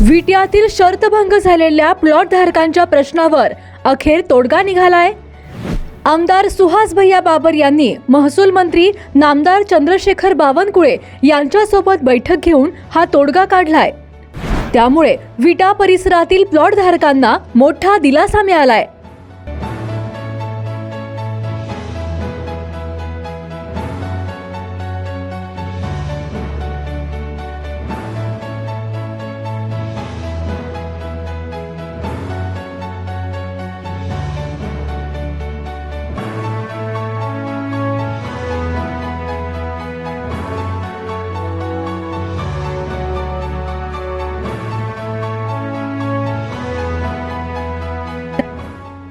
विट्यातील शर्तभंग झालेल्या प्लॉट धारकांच्या प्रश्नावर अखेर तोडगा निघालाय. आमदार सुहास भैया बाबर यांनी महसूल मंत्री नामदार चंद्रशेखर बावनकुळे यांच्यासोबत बैठक घेऊन हा तोडगा काढलाय. त्यामुळे विटा परिसरातील प्लॉट धारकांना मोठा दिलासा मिळालाय.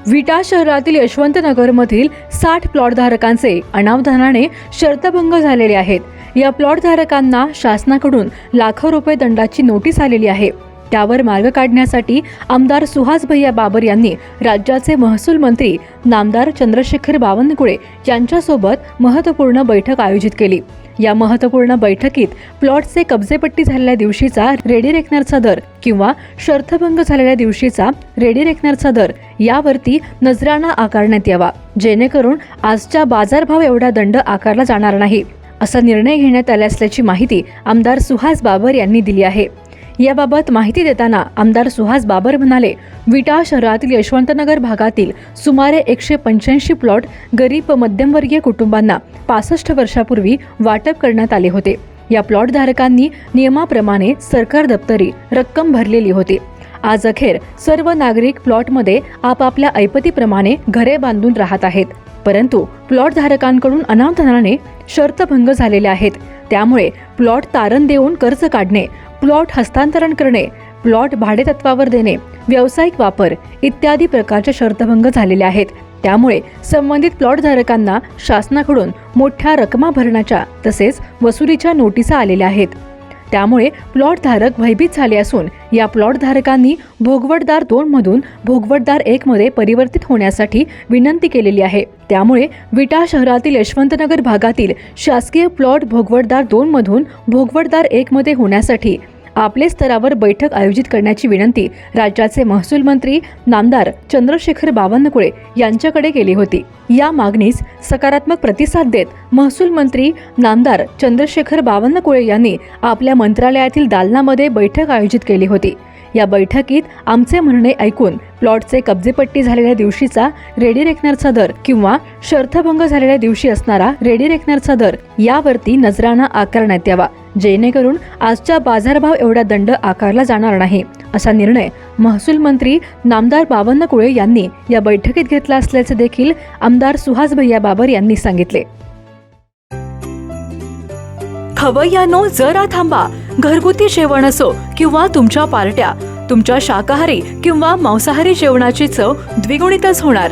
विटा शहरातील यशवंतनगरमधील साठ प्लॉटधारकांचे अनावधानाने शर्तभंग झालेले आहेत. या प्लॉटधारकांना शासनाकडून लाखो रुपये दंडाची नोटीस आलेली आहे. त्यावर मार्ग काढण्यासाठी आमदार सुहास भैया बाबर यांनी राज्याचे महसूल मंत्री नामदार चंद्रशेखर बावनकुळे यांच्यासोबत महत्त्वपूर्ण बैठक आयोजित केली. या महत्त्वपूर्ण बैठकीत प्लॉटचे कब्जेपट्टी झालेल्या दिवशीचा रेडी रेकनरचा दर किंवा शर्थभंग झालेल्या दिवशीचा रेडी रेकनरचा दर यावरती नजराणा आकारण्यात यावा. जेणेकरून आजच्या बाजारभाव एवढा दंड आकारला जाणार नाही. असा निर्णय घेण्यात आला असल्याची माहिती आमदार सुहास बाबर यांनी दिली आहे. याबाबत माहिती देताना आमदार सुहास बाबर म्हणाले विटा शहरातील यशवंतनगर भागातील सुमारे एकशे पंच्याऐंशी प्लॉट गरीब मध्यमवर्गीय कुटुंबांना पासष्ट वर्षापूर्वी वाटप करण्यात आले होते. या प्लॉटधारकांनी नियमाप्रमाणे सरकार दप्तरी रक्कम भरलेली होती. आज अखेर सर्व नागरिक प्लॉटमध्ये आपापल्या ऐपतीप्रमाणे घरे बांधून राहत आहेत. परंतु प्लॉटधारकांकडून अनामधनाने अनावधानाने शर्तभंग झालेले आहेत. त्यामुळे प्लॉट तारण देऊन कर्ज काढणे प्लॉट हस्तांतरण करणे प्लॉट भाडेतत्वावर देणे व्यावसायिक वापर इत्यादी प्रकारचे शर्तभंग झालेले आहेत. त्यामुळे संबंधित प्लॉटधारकांना शासनाकडून मोठ्या रकमा भरण्याच्या तसेच वसुलीच्या नोटिसा आलेल्या आहेत. त्यामुळे प्लॉटधारक भयभीत झाले असून या प्लॉटधारकांनी भोगवटदार दोनमधून भोगवटदार एकमध्ये परिवर्तित होण्यासाठी विनंती केलेली आहे. त्यामुळे विटा शहरातील यशवंतनगर भागातील शासकीय प्लॉट भोगवटदार दोनमधून भोगवटदार एकमध्ये होण्यासाठी आपले स्तरावर बैठक आयोजित करण्याची विनंती राज्याचे महसूल मंत्री नामदार चंद्रशेखर बावनकुळे यांच्याकडे केली होती. या मागणीस सकारात्मक प्रतिसाद देत महसूल मंत्री नामदार चंद्रशेखर बावनकुळे यांनी आपल्या मंत्रालयातील दालनामध्ये बैठक आयोजित केली होती. या बैठकीत आमचे म्हणणे ऐकून प्लॉटचे कब्जेपट्टी झालेल्या दिवशीचा रेडी रेकनरचा दर किंवा शर्थभंग झालेल्या दिवशी असणारा रेडी रेकनरचा दर यावरती नजराणा आकारण्यात यावा. जेणेकरून आजच्या बाजारभाव एवढा दंड आकारला जाणार नाही असा निर्णय महसूल मंत्री नामदार बावन्नकुळे यांनी या बैठकीत घेतला असल्याचे देखील आमदार सुहास भैया बाबर यांनी सांगितले. खवय्यानो जरा थांबा. घरगुती जेवण असो किंवा तुमच्या पार्ट्या तुमच्या शाकाहारी किंवा मांसाहारी जेवणाची चव द्विगुणितच होणार.